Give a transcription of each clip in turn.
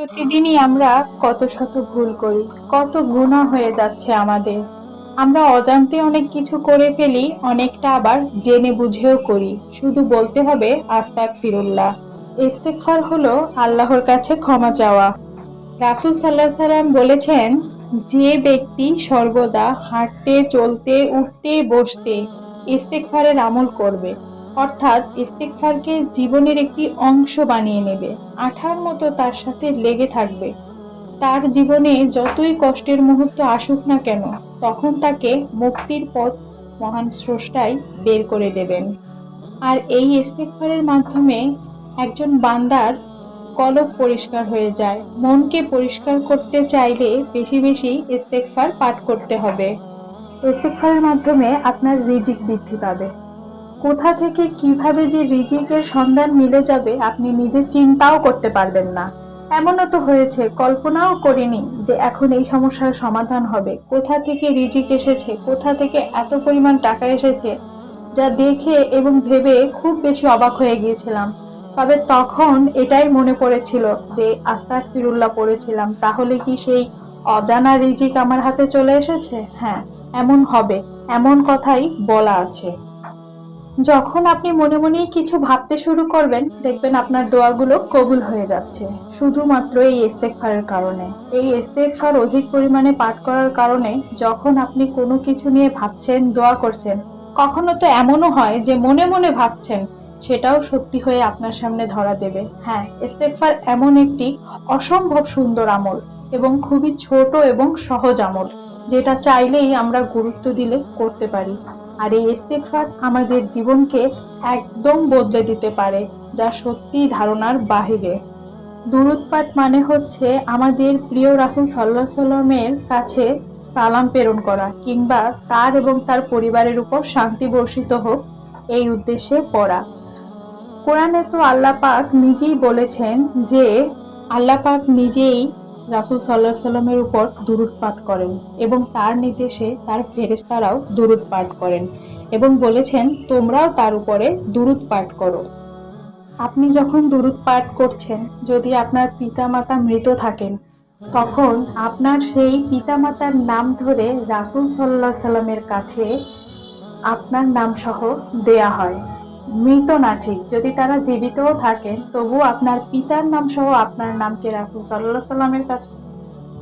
প্রতিদিনই আমরা কত শত ভুল করি, কত গুণা হয়ে যাচ্ছে আমাদের। আমরা অজান্তে অনেক কিছু করে ফেলি, অনেকটা আবার জেনে বুঝেও করি। শুধু বলতে হবে আস্তাক ফিরুল্লাহ ইস্তেকফার হলো আল্লাহর কাছে ক্ষমা চাওয়া। রাসুল সাল্লাহ সাল্লাম বলেছেন, যে ব্যক্তি সর্বদা হাঁটতে, চলতে, উঠতে, বসতে ইস্তেকফারের আমল করবে। অর্থাৎ ইস্তেকফারকে জীবনের একটি অংশ বানিয়ে নেবে, আঠার মতো তার সাথে লেগে থাকবে। তার জীবনে যতই কষ্টের মুহূর্ত আসুক না কেন, তখন তাকে মুক্তির পথ মহান স্রষ্টাই বের করে দেবেন। আর এই ইস্তেকফারের মাধ্যমে একজন বান্দার কলব পরিষ্কার হয়ে যায়। মনকে পরিষ্কার করতে চাইলে বেশি বেশি ইস্তেকফার পাঠ করতে হবে। ইস্তেকফারের মাধ্যমে আপনার রিজিক বৃদ্ধি পাবে। কোথা থেকে কীভাবে যে রিজিকের সন্ধান মিলে যাবে, আপনি নিজে চিন্তাও করতে পারবেন না। এমনও তো হয়েছে, কল্পনাও করিনি যে এখন এই সমস্যার সমাধান হবে। কোথা থেকে রিজিক এসেছে, কোথা থেকে এত পরিমাণ টাকা এসেছে, যা দেখে এবং ভেবে খুব বেশি অবাক হয়ে গিয়েছিলাম। তবে তখন এটাই মনে পড়েছিল যে আস্তাক ফিরুল্লাহ পড়েছিলাম, তাহলে কি সেই অজানা রিজিক আমার হাতে চলে এসেছে? হ্যাঁ এমন হবে, এমন কথাই বলা আছে। যখন আপনি মনে মনেই কিছু ভাবতে শুরু করবেন, দেখবেন আপনার দোয়াগুলো কবুল হয়ে যাচ্ছে। শুধুমাত্র এই ইস্তেকফারের কারণে। এই ইস্তেকফার অধিক পরিমাণে পাঠ করার কারণে যখন আপনি কোনো কিছু নিয়ে ভাবছেন, দোয়া করছেন, কখনো তো এমনও হয় যে মনে মনে ভাবছেন, সেটাও সত্যি হয়ে আপনার সামনে ধরা দেবে। হ্যাঁ ইস্তেকফার এমন একটি অসম্ভব সুন্দর আমল এবং খুবই ছোট এবং সহজ আমল, যেটা চাইলেই আমরা গুরুত্ব দিলে করতে পারি। আর এই ইস্তেকফার আমাদের জীবনকে একদম বদলে দিতে পারে, যা সত্যি ধারণার বাহিরে। দুরুদ পাঠ মানে হচ্ছে আমাদের প্রিয় রাসুল সাল্লাহ সাল্লামের কাছে সালাম প্রেরণ করা, কিংবা তার এবং তার পরিবারের উপর শান্তি বর্ষিত হোক এই উদ্দেশ্যে পড়া। কোরআনে তো আল্লাহ পাক নিজেই বলেছেন যে, আল্লাহ পাক নিজেই রাসুল সাল্লাহ সাল্লামের উপর দুরুদ পাঠ করেন এবং তার নির্দেশে তার ফেরেস্তারাও দুরুদ পাঠ করেন এবং বলেছেন, তোমরাও তার উপরে দুরুদ পাঠ করো। আপনি যখন দুরুদ পাঠ করছেন, যদি আপনার পিতামাতা মৃত থাকেন, তখন আপনার সেই পিতামাতার নাম ধরে রাসুল সাল্লাহ সাল্লামের কাছে আপনার নামসহ দেয়া হয়। মৃত না ঠিক। যদি তারা জীবিতও থাকেন তবু আপনার পিতার নাম সহ আপনার নামকে রাসুল সাল্লাহ সাল্লামের কাছে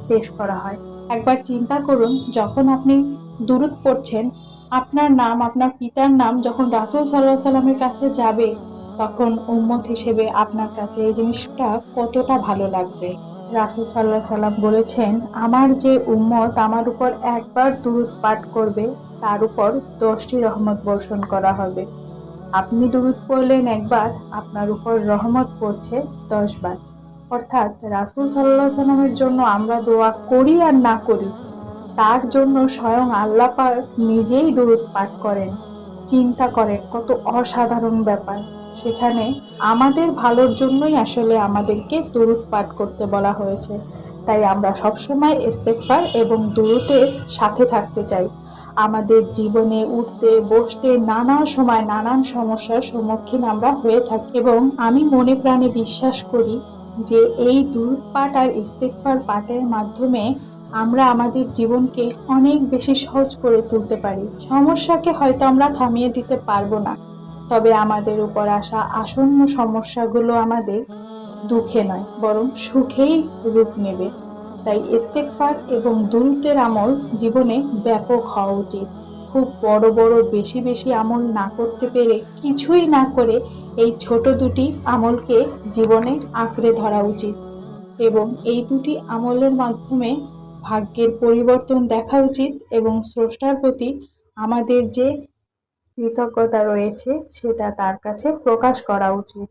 পেশ করা হয়। একবার চিন্তা করুন, যখন আপনি দুরুদ পড়ছেন, আপনার নাম, আপনার পিতার নাম যখন রাসুল সাল্লাহ সাল্লামের কাছে যাবে, তখন উম্মত হিসেবে আপনার কাছে এই জিনিসটা কতটা ভালো লাগবে? রাসুল সাল্লাহ সাল্লাম বলেছেন, আমার যে উম্মত আমার উপর একবার দুরুদ পাঠ করবে, তার উপর দশটি রহমত বর্ষণ করা হবে। আপনি দুরুদ পড়লেন একবার, আপনার উপর রহমত পড়ছে দশবার। অর্থাৎ রাসুল সাল্লাহ সাল্লামের জন্য আমরা দোয়া করি আর না করি, তার জন্য স্বয়ং আল্লাহ পাক নিজেই দুরুদ পাঠ করেন। চিন্তা করেন, কত অসাধারণ ব্যাপার। সেখানে আমাদের ভালোর জন্যই আসলে আমাদেরকে দুরুদ পাঠ করতে বলা হয়েছে। তাই আমরা সবসময় ইস্তেকফার এবং দুরুতের সাথে থাকতে চাই। আমাদের জীবনে উঠতে, বসতে নানা সময় নানান সমস্যার সম্মুখীন আমরা হয়ে থাকি এবং আমি মনে প্রাণে বিশ্বাস করি যে এই দুরুদ পাঠ আর ইস্তেকফার পাঠের মাধ্যমে আমরা আমাদের জীবনকে অনেক বেশি সহজ করে তুলতে পারি। সমস্যাকে হয়তো আমরা থামিয়ে দিতে পারব না, তবে আমাদের উপর আসা আসন্ন সমস্যাগুলো আমাদের দুঃখে নয়, বরং সুখেই রূপ নেবে। তাই ইস্তেকফার এবং দূরত্বের আমল জীবনে ব্যাপক হওয়া উচিত। খুব বড় বড় বেশি বেশি আমল না করতে পেরে কিছুই না করে এই ছোট দুটি আমলকে জীবনে আঁকড়ে ধরা উচিত এবং এই দুটি আমলের মাধ্যমে ভাগ্যের পরিবর্তন দেখা উচিত এবং স্রষ্টার প্রতি আমাদের যে কৃতজ্ঞতা রয়েছে সেটা তার কাছে প্রকাশ করা উচিত।